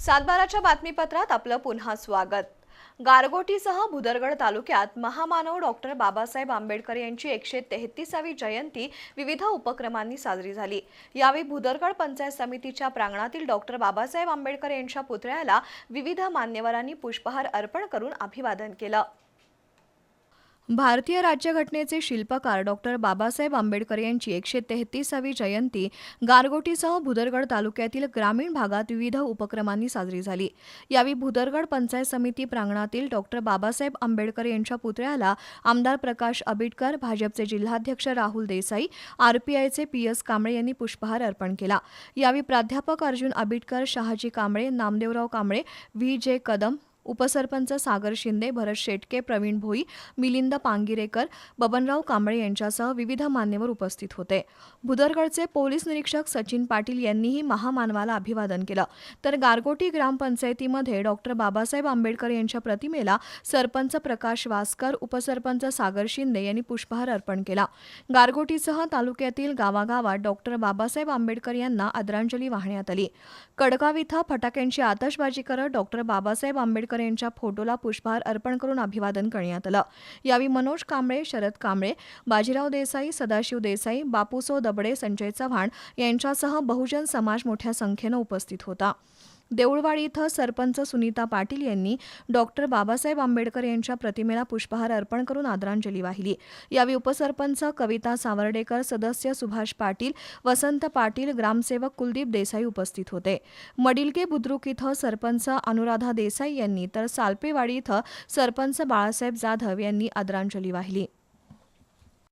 सातबाराच्या बातमीपत्रात आपलं पुन्हा स्वागत. गारगोटीसह भुदरगड तालुक्यात महामानव डॉक्टर बाबासाहेब आंबेडकर यांची एकशे तेहतीसावी जयंती विविध उपक्रमांनी साजरी झाली. यावेळी भुदरगड पंचायत समितीच्या प्रांगणातील डॉक्टर बाबासाहेब आंबेडकर यांच्या पुतळ्याला विविध मान्यवरांनी पुष्पहार अर्पण करून अभिवादन केलं. भारतीय राज्यघटनेचे शिल्पकार डॉक्टर बाबासाहेब आंबेडकर यांची एकशे तेहतीसावी जयंती गारगोटीसह भुदरगड तालुक्यातील ग्रामीण भागात विविध उपक्रमांनी साजरी झाली. यावेळी भुदरगड पंचायत समिती प्रांगणातील डॉक्टर बाबासाहेब आंबेडकर यांच्या पुतळ्याला आमदार प्रकाश आबिटकर भाजपचे जिल्हाध्यक्ष राहुल देसाई आरपीआयचे पी एस कांबळे यांनी पुष्पहार अर्पण केला. यावेळी प्राध्यापक अर्जुन आबिटकर शहाजी कांबळे नामदेवराव कांबळे व्ही जे कदम उपसरपंच सागर शिंदे भरत शेटके प्रवीण भोई मिलिंद पांगिरेकर बबनराव कांबळे यांच्यासह विविध मान्यवर उपस्थित होते. भुदरगडचे पोलीस निरीक्षक सचिन पाटील यांनीही महामानवाला अभिवादन केलं. तर गारगोटी ग्रामपंचायतीमध्ये डॉक्टर बाबासाहेब आंबेडकर यांच्या प्रतिमेला सरपंच प्रकाश वासकर उपसरपंच सागर शिंदे यांनी पुष्पहार अर्पण केला. गारगोटीसह तालुक्यातील गावागावात डॉक्टर बाबासाहेब आंबेडकर यांना आदरांजली वाहण्यात आली. कडगाव इथं फटाक्यांची आतषबाजी करत डॉक्टर बाबासाहेब आंबेडकर यांच्या फोटोला पुष्पहार अर्पण करून अभिवादन करण्यात आलं. यावेळी मनोज कांबळे शरद कांबळे बाजीराव देसाई सदाशिव देसाई बापूसो दबडे संजय चव्हाण यांच्यासह बहुजन समाज मोठ्या संख्येनं उपस्थित होता. देऊळवाडी इथं सरपंच सुनीता पाटील यांनी डॉक्टर बाबासाहेब आंबेडकर यांच्या प्रतिमेला पुष्पहार अर्पण करून आदरांजली वाहिली. यावेळी उपसरपंच कविता सावर्डेकर सदस्य सुभाष पाटील वसंत पाटील ग्रामसेवक कुलदीप देसाई उपस्थित होते. मडिलके बुद्रुक इथं सरपंच अनुराधा देसाई यांनी तर सालपेवाडी इथं सरपंच बाळासाहेब जाधव यांनी आदरांजली वाहिली.